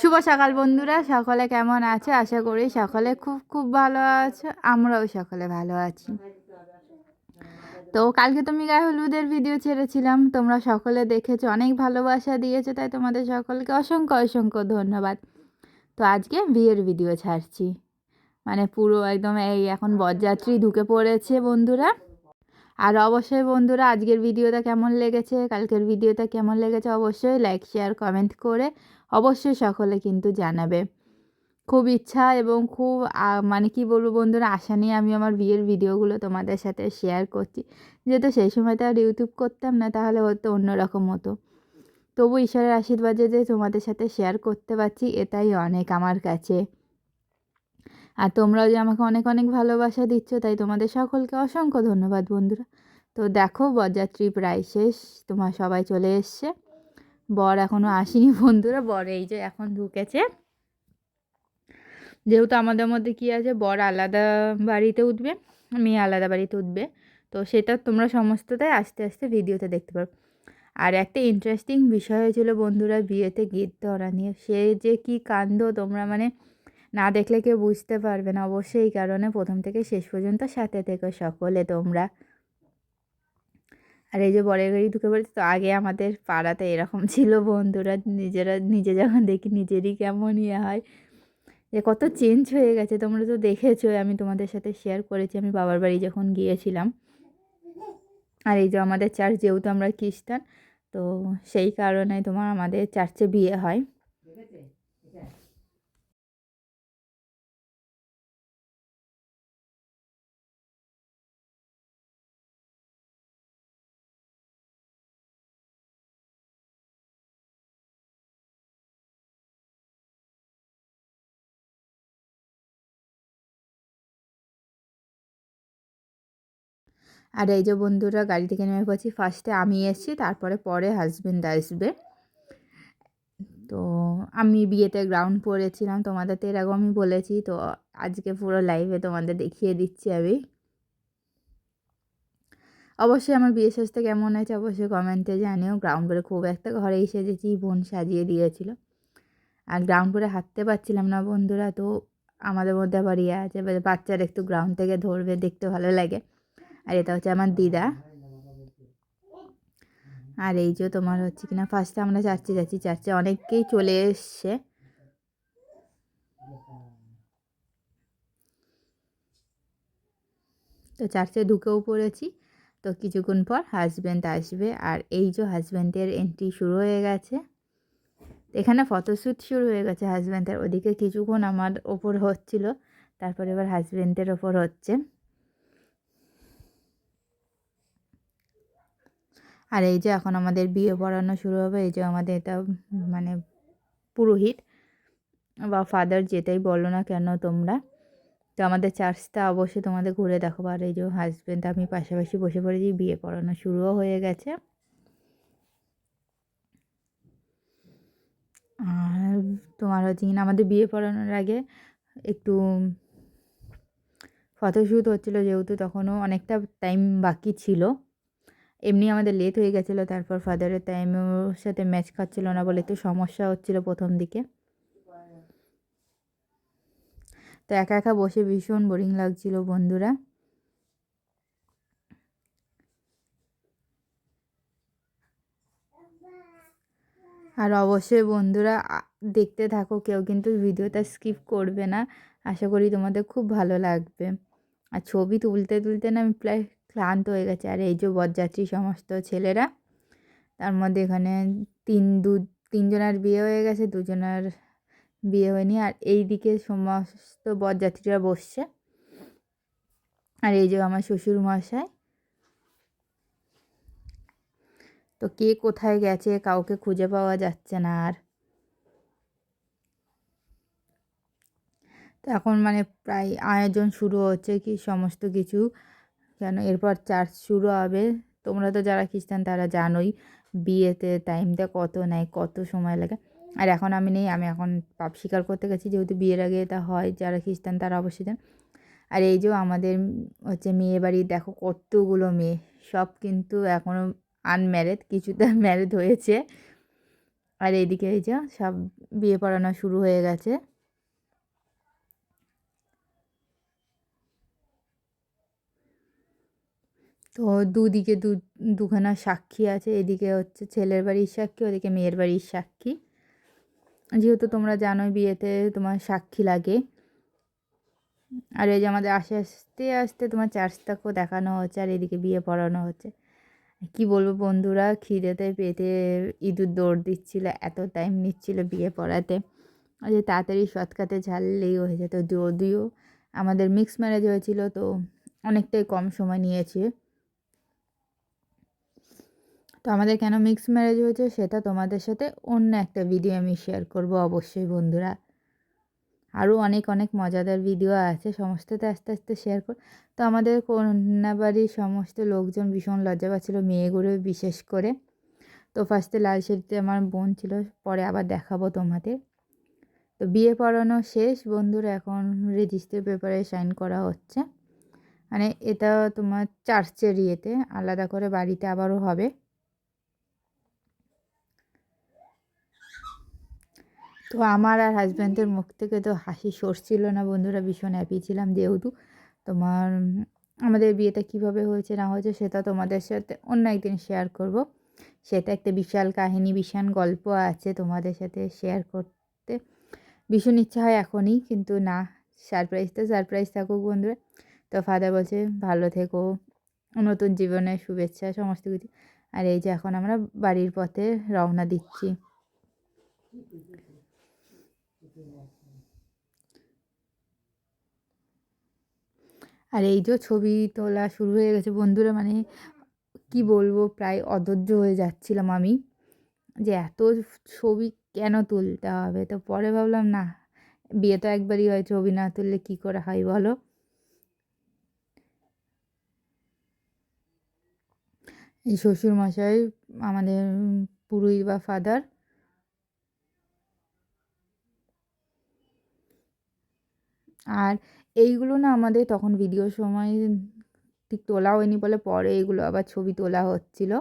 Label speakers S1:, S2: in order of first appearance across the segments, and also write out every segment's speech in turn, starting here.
S1: শুভ সকাল বন্ধুরা, সকলে কেমন আছে? আশা করি সকলে খুব খুব ভালো আছে, আমরাও সকলে ভালো আছি। তো কালকে তুমি গায়ে হলুদের ভিডিও ছেড়েছিলাম, তোমরা সকলে দেখেছ, অনেক ভালোবাসা দিয়েছ, তাই তোমাদের সকলকে অসংখ্য অসংখ্য ধন্যবাদ। তো আজকে বিয়ের ভিডিও ছাড়ছি মানে পুরো একদম এই এখন বরযাত্রী ঢুকে পড়েছে বন্ধুরা। আর অবশ্যই বন্ধুরা, আজকের ভিডিওটা কেমন লেগেছে, কালকের ভিডিওটা কেমন লেগেছে, অবশ্যই লাইক শেয়ার কমেন্ট করে অবশ্যই সকলে কিন্তু জানাবে। খুব ইচ্ছা এবং খুব মানে কি বলব বন্ধুরা, আশা নিয়ে আমি আমার বিয়ের ভিডিওগুলো তোমাদের সাথে শেয়ার করছি। যেহেতু সেই সময় তো আর ইউটিউব করতাম না, তাহলে হয়তো অন্যরকম হতো। তবু ঈশ্বরের আশীর্বাদে যে তোমাদের সাথে শেয়ার করতে পারছি, এটাই অনেক আমার কাছে। আর তোমরাও যে আমাকে অনেক অনেক ভালোবাসা দিচ্ছ, তাই তোমাদের সকলকে অসংখ্য ধন্যবাদ বন্ধুরা। তো দেখো, বরযাত্রী প্রায় শেষ, তোমার সবাই চলে এসছে। বর এখনও আসেনি, বন্ধুরা। বর এই যে এখন ঢুকেছে। যেহেতু আমাদের মধ্যে কী আছে, বর আলাদা বাড়িতে উঠবে, মেয়ে আলাদা বাড়িতে উঠবে। তো সেটা তোমরা সমস্তটাই আস্তে আস্তে ভিডিওতে দেখতে পারো। আর একটা ইন্টারেস্টিং বিষয় হয়েছিল বন্ধুরা, বিয়েতে গীত ধরা নিয়ে। সে যে কি কাণ্ড তোমরা মানে না দেখলে কেউ বুঝতে পারবে না। অবশ্যই এই কারণে প্রথম থেকে শেষ পর্যন্ত সাথে থেকে সকলে তোমরা। আর এই যে বরের গাড়ি ঢুকে পড়েছে, তো আগে আমাদের পাড়াতে এরকম ছিল বন্ধুরা, নিজেরা নিজে যখন দেখি নিজেরই কেমন ইয়ে হয়। যে কত চেঞ্জ হয়ে গেছে, তোমরা তো দেখেছ, আমি তোমাদের সাথে শেয়ার করেছি, আমি বাবার বাড়ি যখন গিয়েছিলাম। আর এই যে আমাদের চার্চ যেহেতু আমরা খ্রিস্টান, তো সেই কারণে তোমার আমাদের চার্চে বিয়ে হয়। আর এই যে বন্ধুরা, গাড়ি থেকে নেমে পড়ছি ফার্স্টে আমি এসেছি, তারপরে পরে হাজব্যান্ড আসবে। তো আমি বিয়েতে গ্রাউন্ড পরেছিলাম, তোমাদের তো এর আগেও আমি বলেছি। তো আজকে পুরো লাইভে তোমাদের দেখিয়ে দিচ্ছি আমি। অবশ্যই আমার বিয়ে সাজতে কেমন হয়েছে অবশ্যই কমেন্টে জানিও। গ্রাউন্ড করে খুব একটা ঘরেই সেজেছি বোন সাজিয়ে দিয়েছিল। আর গ্রাউন্ড করে হাঁটতে পারছিলাম না বন্ধুরা, তো আমাদের মধ্যে আবার ইয়ে আছে, বাচ্চারা একটু গ্রাউন্ড থেকে ধরবে, দেখতে ভালো লাগে। আর এটা হচ্ছে আমার দিদা। আর এই যে তোমার হচ্ছে কিনা ফার্স্টে আমরা চার্চে যাচ্ছি, চার্চে অনেককেই চলে এসছে। তো চার্চে ঢুকেও পড়েছি। তো কিছুক্ষণ পর হাজব্যান্ড আসবে আর এই যে হাজব্যান্ডের এন্ট্রি শুরু হয়ে গেছে। এখানে ফটোশ্যুট শুরু হয়ে গেছে হাজব্যান্ডের ওদিকে কিছুক্ষণ আমার ওপর হচ্ছিল, তারপরে এবার হাজব্যান্ডের ওপর হচ্ছে। আর এই যে এখন আমাদের বিয়ে পড়ানো শুরু হবে, এই যে আমাদের এটা মানে পুরোহিত বা ফাদার যেটাই বলো না কেন তোমরা, তো আমাদের চার্চটা অবশ্যই তোমাদের ঘুরে দেখো। আর এই যে হাজব্যান্ড আমি পাশাপাশি বসে পড়েছি, বিয়ে পড়ানো শুরুও হয়ে গেছে। আর তোমার হচ্ছে কিনা আমাদের বিয়ে পড়ানোর আগে একটু ফটোশ্যুট হচ্ছিল, যেহেতু তখনও অনেকটা টাইম বাকি ছিল। এমনি আমাদের লেট হয়ে গেছিল, তারপর ফাদারের টাইমের সাথে ম্যাচ খাচ্ছিলো না বলে একটু সমস্যা হচ্ছিল প্রথম দিকে। তো একা একা বসে ভীষণ বোরিং লাগছিল বন্ধুরা। আর অবশ্যই বন্ধুরা দেখতে থাকো, কেউ কিন্তু ভিডিওটা স্কিপ করবে না। আশা করি তোমাদের খুব ভালো লাগবে। আর ছবি তুলতে তুলতে না আমি প্রায় ক্লান্ত হয়ে গেছে। আর এই যে বরযাত্রী সমস্ত ছেলেরা, তার মধ্যে এখানে তিন দু, তিনজনের বিয়ে হয়ে গেছে, দুজনের বিয়ে হয়নি। আর এই দিকে সমস্ত বরযাত্রীরা বসছে। আর এই যে আমার শ্বশুর মশাই তো কে কোথায় গেছে, কাউকে খুঁজে পাওয়া যাচ্ছে না আর। তো এখন মানে প্রায় আয়োজন শুরু হচ্ছে কি সমস্ত কিছু। কেন এরপর চার্চ শুরু হবে। তোমরা তো যারা খ্রিস্টান, তারা জানোই বিয়েতে টাইমটা কত নেয়, কত সময় লাগে। আর এখন আমি নেই, আমি এখন পাপ স্বীকার করতে গেছি, যেহেতু বিয়ের আগে এটা হয়, যারা খ্রিস্টান তারা অবশ্যই জান। আর এই যে আমাদের হচ্ছে মেয়ে বাড়ি, দেখো কতগুলো মেয়ে, সব কিন্তু এখনও আনম্যারেড কিছুটা ম্যারেড হয়েছে। আর এইদিকে এই যে সব বিয়ে পড়ানো শুরু হয়ে গেছে। তো দুদিকে দু, দুখানা সাক্ষী আছে। এদিকে হচ্ছে ছেলের বাড়ির সাক্ষী, ওদিকে মেয়ের বাড়ির সাক্ষী। যেহেতু তোমরা জানোই বিয়েতে তোমার সাক্ষী লাগে। আর এই যে আমাদের আস্তে আস্তে আস্তে তোমার চার্জটাকেও দেখানো হচ্ছে আর এদিকে বিয়ে পড়ানো হচ্ছে। কি বলব বন্ধুরা, খিদেতে পেতে ইঁদুর দৌড় দিচ্ছিল, এত টাইম নিচ্ছিল বিয়ে পড়াতে। আর যে তাড়াতাড়ি সৎকাতে ঝাললেই হয়ে যেত যদিও আমাদের মিক্স ম্যারেজ হয়েছিল তো অনেকটাই কম সময় নিয়েছে। তো আমাদের কেন মিক্স ম্যারেজ হয়েছে সেটা তোমাদের সাথে অন্য একটা ভিডিও আমি শেয়ার করব অবশ্যই বন্ধুরা। আরও অনেক অনেক মজাদার ভিডিও আছে সমস্ততে আস্তে আস্তে শেয়ার কর। তো আমাদের কন্যা বাড়ির সমস্ত লোকজন ভীষণ লজ্জা পাচ্ছিলো মেয়েগুলো বিশেষ করে। তো ফার্স্টে লাল শাড়িতে আমার বোন ছিল, পরে আবার দেখাবো তোমাদের। তো বিয়ে পড়ানো শেষ, বন্ধুরা এখন রেজিস্টার পেপারে সাইন করা হচ্ছে। মানে এটা তোমার চার্চের ইয়েতে, আলাদা করে বাড়িতে আবারও হবে। তো আমার আর হাজব্যান্ডের মুখ থেকে তো হাসি সরছিল না, বন্ধুরা ভীষণ হ্যাপি ছিলাম যেহেতু। তোমার, আমাদের বিয়েটা কীভাবে হয়েছে না হয়েছে সেটা তোমাদের সাথে অন্য একদিন শেয়ার করব। সেটা একটা বিশাল কাহিনী, বিশাল গল্প আছে তোমাদের সাথে শেয়ার করতে। ভীষণ ইচ্ছা হয় এখনই, কিন্তু না সারপ্রাইজ তো সারপ্রাইজ থাকুক বন্ধুরা। তো ফাদার বলছে, ভালো থেকো, নতুন জীবনের শুভেচ্ছা, সমস্ত কিছু। আর এই যে এখন আমরা বাড়ির পথে রওনা দিচ্ছি। আর এই যে ছবি তোলা শুরু হয়ে গেছে, বন্ধুরা মানে কি বলব, প্রায় অধৈর্য হয়ে যাচ্ছিলাম আমি যে এত ছবি কেন তুলতে হবে? তো পরে ভাবলাম, না, বিয়ে তো একবারই হয়, ছবি না তুললে কি করে হয় বলো? এই শ্বশুরমশাই আমাদের পুরুই বা ফাদার আর এইগুলো না আমাদের তখন ভিডিওর সময় ঠিক তোলা হয়নি বলে পরে এইগুলো আবার ছবি তোলা হচ্ছিল।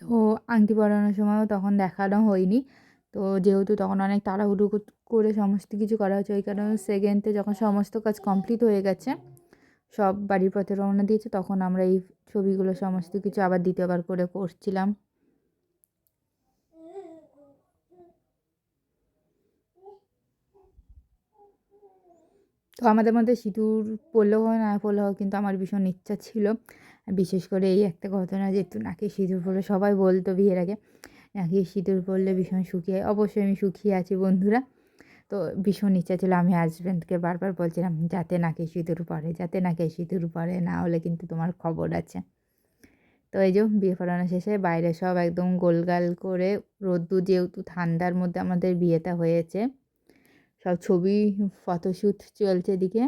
S1: তো আংটি পরানোর সময়ও তখন দেখানো হয়নি। তো যেহেতু তখন অনেক তাড়াহুড়ো করে সমস্ত কিছু করা হচ্ছে, ওই কারণে সেকেন্ডে যখন সমস্ত কাজ কমপ্লিট হয়ে গেছে সব বাড়ির পথে রওনা দিয়েছে, তখন আমরা এই ছবিগুলো সমস্ত কিছু আবার দ্বিতীয়বার করে করছিলাম। তো আমাদের মধ্যে সিঁদুর পড়লেও হয়, না পড়লেও হয়, কিন্তু আমার ভীষণ ইচ্ছা ছিল। বিশেষ করে এই একটা ঘটনা যে একটু নাকি সিঁদুর পড়লে সবাই বলতো বিয়ের আগে, নাকি সিঁদুর পড়লে ভীষণ সুখী হয়। অবশ্যই আমি সুখী আছি, বন্ধুরা। তো ভীষণ ইচ্ছা ছিল। আমি হাজব্যান্ডকে বারবার বলছিলাম, যাতে না নাকি সিঁদুর পড়ে যাতে না নাকি সিঁদুর পড়ে না হলে কিন্তু তোমার খবর আছে। তো এই যে বিয়ে পড়ানো শেষে বাইরে সব একদম গোলগাল করে রোদ্দু যেহেতু ঠান্ডার মধ্যে আমাদের বিয়েটা হয়েছে, সব ছবি ফটোশ্যুট চলছে দিকে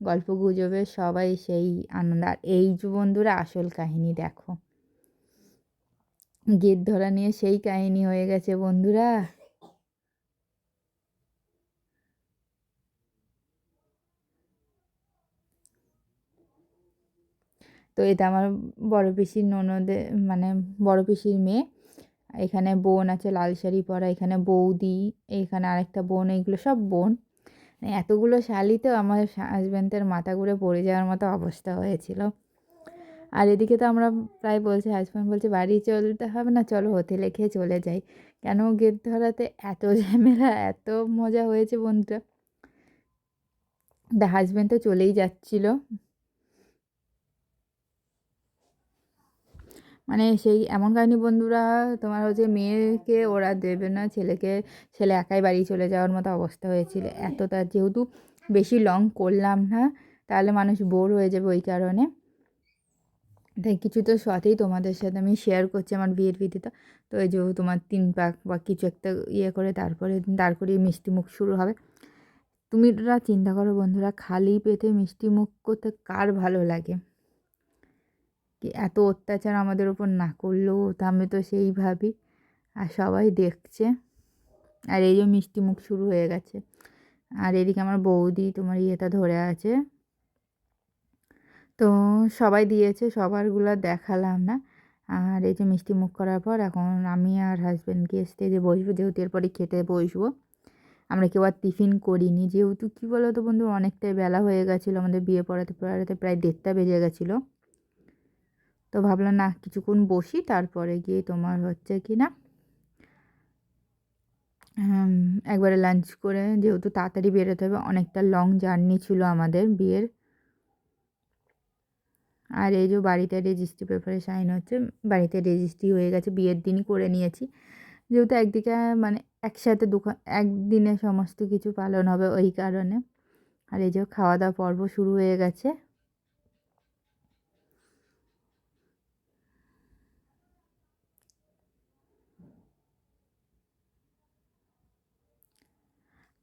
S1: গল্প গুজবে সবাই সেই আনন্দ। আর এই যে বন্ধুরা আসল কাহিনী দেখো। গেট ধরা নিয়ে সেই কাহিনী হয়ে গেছে বন্ধুরা। তো এটা আমার বড় পিসির ননদে মানে বড় পিসির মেয়ে। এখানে বোন আছে, লাল শাড়ি পরা, এখানে বৌদি, এখানে আরেকটা বোন এইগুলো সব বোন। মানে এতগুলো শালিতে আমার হাজব্যান্ডের মাথা ঘুরে পড়ে যাওয়ার মতো অবস্থা হয়েছিল। আর এদিকে তো আমরা প্রায় বলছি হাজব্যান্ড বলছে, বাড়ি চলতে হবে না, চলো হোটেলে খেয়ে চলে যাই। কেন গেট ধরাতে এত ঝামেলা, এত মজা হয়েছে বন্ধুরা। হাজব্যান্ড তো চলেই যাচ্ছিল। মানে সেই এমন কাহিনি বন্ধুরা, তোমার হচ্ছে মেয়েকে ওরা দেবে না, ছেলেকে, ছেলে একাই বাড়ি চলে যাওয়ার মতো অবস্থা হয়েছিল। এতটা যেহেতু বেশি লং করলাম না, তাহলে মানুষ বোর হয়ে যাবে ওই কারণে। তাই কিছু তো সাথেই তোমাদের সাথে আমি শেয়ার করছি আমার বিয়ের ভিডিওটা তো এই যে তোমার তিন পাক বা কিছু একটা ইয়ে করে তারপরে, দাঁড় করিয়ে মিষ্টি মুখ শুরু হবে। তুমি চিন্তা করো বন্ধুরা, খালি পেটে মিষ্টি মুখ করতে কার ভালো লাগে? এত অত্যাচার আমাদের ওপর না করলেও তো আমি তো সেই ভাবি আর সবাই দেখছে। আর এই যে মিষ্টি মুখ শুরু হয়ে গেছে। আর এদিকে আমার বৌদি, তোমার ইয়েটা ধরে আছে। তো সবাই দিয়েছে, সবারগুলো দেখালাম না। আর এই যে মিষ্টি মুখ করার পর এখন আমি আর হাজব্যান্ডকে স্টেজে বসবো। যেহেতু এরপরে খেতে বসবো। আমরা কেউ আর টিফিন করিনি। যেহেতু কী বলো তো বন্ধু, অনেকটাই বেলা হয়ে গেছিল। আমাদের বিয়ে পড়াতে পড়াতে প্রায় দেড়টা বেজে গেছিল। তো ভাবলাম, না, কিছুক্ষণ বসি, তারপরে গিয়ে তোমার হচ্ছে কি না একবারে লাঞ্চ করে, যেহেতু তাড়াতাড়ি বেরোতে হবে, অনেকটা লং জার্নি ছিল আমাদের বিয়ের। আর এই যে বাড়িতে রেজিস্ট্রি পেপারে সাইন হচ্ছে, বাড়িতে রেজিস্ট্রি হয়ে গেছে, বিয়ের দিনই করে নিয়েছি। যেহেতু একদিকে মানে একসাথে দুখান একদিনে সমস্ত কিছু পালন হবে ওই কারণে। আর এই যে খাওয়া দাওয়া পর্ব শুরু হয়ে গেছে।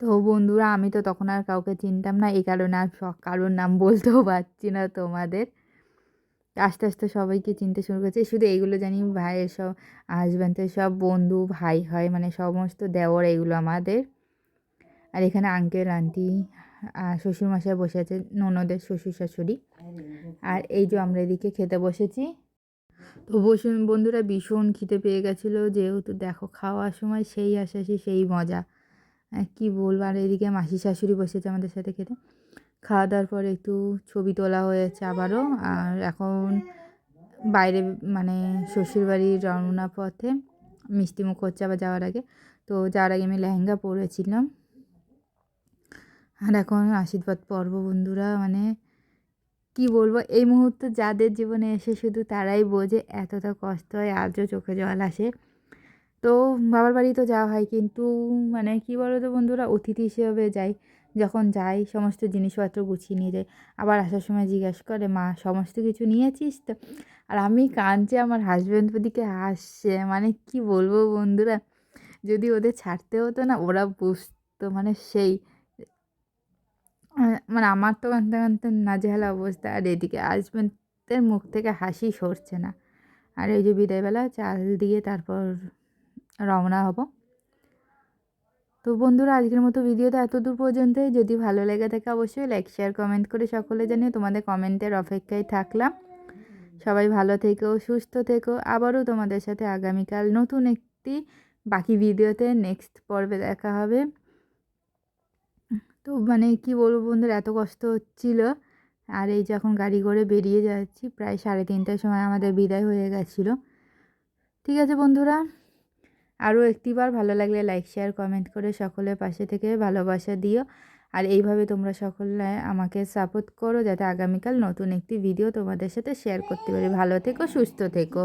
S1: তো বন্ধুরা, আমি তো তখন আর কাউকে চিনতাম না, এই কারণে আর কারোর নাম বলতেও পারছি না তোমাদের। আস্তে আস্তে সবাইকে চিনতে শুরু করেছে। শুধু এইগুলো জানি, ভাইয়ের সব হাজব্যান্ডের সব বন্ধু, ভাই হয় মানে সমস্ত দেওয়ার এগুলো আমাদের। আর এখানে আঙ্কেল আন্টি শ্বশুরমশাই বসে আছে, ননদের শ্বশুর শাশুড়ি। আর এই যে আমরা এদিকে খেতে বসেছি। তো বসুন, বন্ধুরা, ভীষণ খিদে পেয়ে গেছিল, যেহেতু দেখো খাওয়ার সময় সেই আশাসি, সেই মজা। কি বলব? আর এদিকে মাসি শাশুড়ি বসেছে আমাদের সাথে খেতে। খাওয়া দাওয়ার পর একটু ছবি তোলা হয়েছে আবারও। আর এখন বাইরে মানে শ্বশুরবাড়ির রওনা পথে মিষ্টিমুখ হচ্ছে আবার যাওয়ার আগে। তো যাওয়ার আগে আমি লেহেঙ্গা পরেছিলাম। আর এখন আশীর্বাদ পর্ব বন্ধুরা মানে কি বলব? এই মুহূর্তে যাদের জীবনে এসে শুধু তারাই বোঝে, এতটা কষ্ট হয়, আজও চোখে জল আসে। তো বাবার বাড়ি তো যাওয়া হয়। কিন্তু মানে কি বলো তো বন্ধুরা, অতিথি হিসেবে যাই। যখন যাই, সমস্ত জিনিসপত্র গুছিয়ে নিয়ে যাই। আবার আসার সময় জিজ্ঞেস করে, মা, সমস্ত কিছু নিয়েছিস তো? আর আমি কাঁদছি, আমার হাজব্যান্ড ওদিকে হাসছে। মানে কি বলব বন্ধুরা, যদি ওদের ছাড়তে হতো না, ওরা বুঝতো। মানে সেই মানে আমার তো কাঁদতে কাঁদতে নাজেহালা অবস্থা। আর এদিকে হাজব্যান্ডের মুখ থেকে হাসি সরছে না। আর এই যে বিদায়বেলা চাল দিয়ে তারপর রওনা হব। তো বন্ধুরা, আজকের মতো ভিডিওটা এত দূর পর্যন্তই। যদি ভালো লেগে থাকে অবশ্যই লাইক শেয়ার কমেন্ট করে সকলে জানিয়ে তোমাদের কমেন্টের অপেক্ষায় থাকলাম। সবাই ভালো থেকো, সুস্থ থেকো। আবারও তোমাদের সাথে আগামীকাল নতুন একটি বাকি ভিডিওতে নেক্সট পর্বে দেখা হবে। তো মানে কি বলব বন্ধুরা, এত কষ্ট হচ্ছিল। আর এই যখন গাড়ি করে বেরিয়ে যাচ্ছি, প্রায় সাড়ে তিনটার সময় আমাদের বিদায় হয়ে গেছিল। ঠিক আছে বন্ধুরা। আরও একটিবার ভালো লাগলে লাইক, শেয়ার, কমেন্ট করে সকলের পাশে থেকে ভালোবাসা দিও। আর এইভাবে তোমরা সকলে আমাকে সাপোর্ট করো যাতে আগামীকাল নতুন একটি ভিডিও তোমাদের সাথে শেয়ার করতে পারি। ভালো থেকো, সুস্থ থেকো।